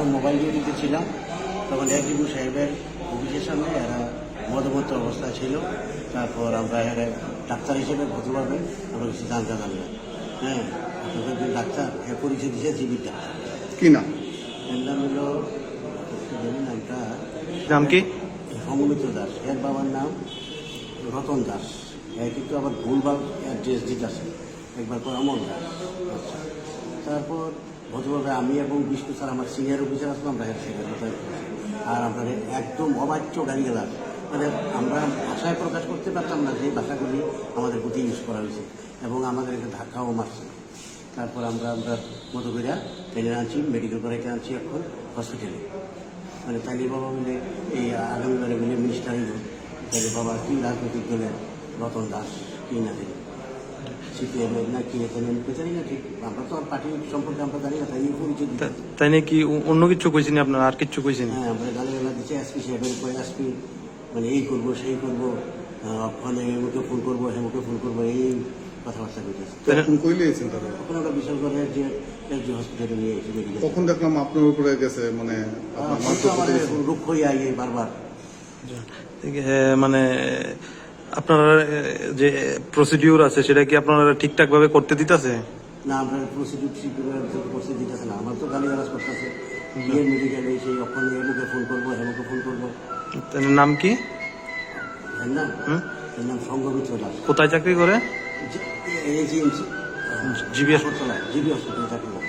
তখন মোবাইল ডিউটিতে ছিলাম তখন একদিবু সাহেবের অফিসের সামনে এরা মদমত্ত অবস্থা ছিল। তারপর আমরা এরা ডাক্তার হিসেবে পাবে আমরা কিছু জানতে পারলাম। হ্যাঁ আপনাদের ডাক্তার এর পরিচয় দিয়েছে জীবিত ডাক্তার। কি নাম? এর নাম হলো নামটা নাম কি? সমমিত্র দাস। এর বাবার নাম রতন দাস। এর কিন্তু আবার ভুলভাল অ্যাড্রেস দিতে আছে একবার করে অমর দাস। আচ্ছা। তারপর ভদ্রভাবে আমি এবং বিষ্ণু স্যার আমার সিনিয়র অফিসার আসলাম আমরা কোথায় আর আপনার একদম অবাচ্য গাড়ি গেলাম মানে আমরা ভাষায় প্রকাশ করতে পারতাম না যে ভাষাগুলি আমাদের প্রতি ইউজ করা হয়েছে এবং আমাদের একটা ধাক্কাও মারছে। তারপর আমরা আমরা মতো করে ট্রেনে আনছি মেডিকেল করাইতে আনছি এখন হসপিটালে মানে তাইলে বাবা মিলে এই আগামীবারে মিলে মিনিস্টার তাইলে বাবা কি রাজনৈতিক দলের রতন দাস, কি না তাই নাকি অন্য কিছু কইছেন আপনার? আর কিছু কইছেন? হ্যাঁ আমরা গালি এসপি সাহেবের কয়ে এসপি মানে এই করব সেই করব এমুকে ফোন করব হেমুকে ফোন করব এই কথাবার্তা তখন কই লিয়েছেন তারা? তখন আমরা বিশাল করে যে যে হসপিটালে নিয়ে এসে তখন দেখলাম আপনার উপরে গেছে মানে আপনার রুক্ষ হয়ে আইয়ে বারবার। মানে আপনার যে প্রসিডিউর আছে সেটা কি আপনারা ঠিকঠাক ভাবে করতে দিতেছে? না আমরা প্রসিডিউর সিকিউর করতে দিতেছে না। আমার তো গালি গালাজ করতেছে। বিয়ের মেডিকেলে সেই ওখানে এমুকে ফোন করব হেমুকে ফোন করব। নাম কি? নাম? এর নাম সঙ্গমিত্র দাস। কোথায় চাকরি করে? জিবি হাসপাতাল। জিবি হসপিটালে চাকরি করে।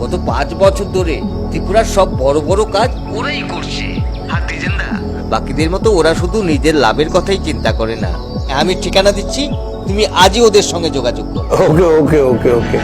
গত পাঁচ বছর ধরে ত্রিপুরার সব বড় বড় কাজ ওরাই করছে। বাকিদের মতো ওরা শুধু নিজের লাভের কথাই চিন্তা করে না। আমি ঠিকানা দিচ্ছি, তুমি আজই ওদের সঙ্গে যোগাযোগ করো। ওকে ওকে ওকে ওকে।